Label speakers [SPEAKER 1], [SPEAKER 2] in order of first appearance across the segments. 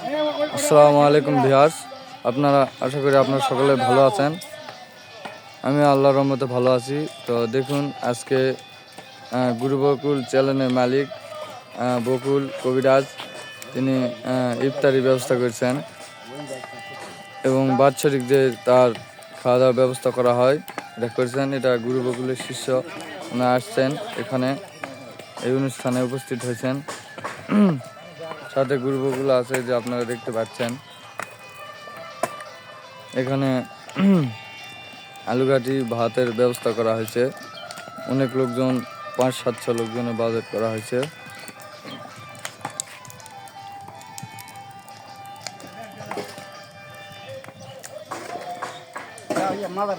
[SPEAKER 1] আসসালামু আলাইকুম ভিয়ার্স আপনারা আশা করি আপনারা সকলে ভালো আছেন। আমি আল্লাহর রহমতে ভালো আছি। তো দেখুন আজকে গুরু বকুল চ্যানেলের মালিক বকুল কবিরাজ তিনি আহ, ইফতারি ব্যবস্থা করেছেন এবং বাৎসরিক যে তার খাওয়া দাওয়ার ব্যবস্থা করা হয়। এটা করেছেন এটা গুরু বকুলের শিষ্য। ওনারা আসছেন এখানে এই অনুষ্ঠানে উপস্থিত হয়েছেন। সাথে গুরু বকুল আছে যে আপনারা দেখতে পাচ্ছেন। এখানে আলুঘাটি ভাতের ব্যবস্থা করা হয়েছে। অনেক লোকজন, পাঁচ সাতশো লোকজনের বাজেট করা হয়েছে।
[SPEAKER 2] মাদার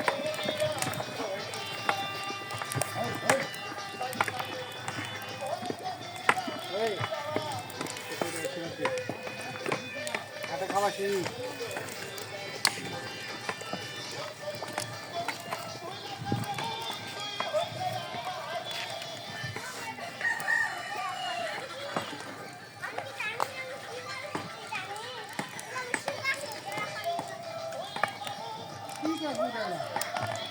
[SPEAKER 3] খাওয়া সেই Thank you.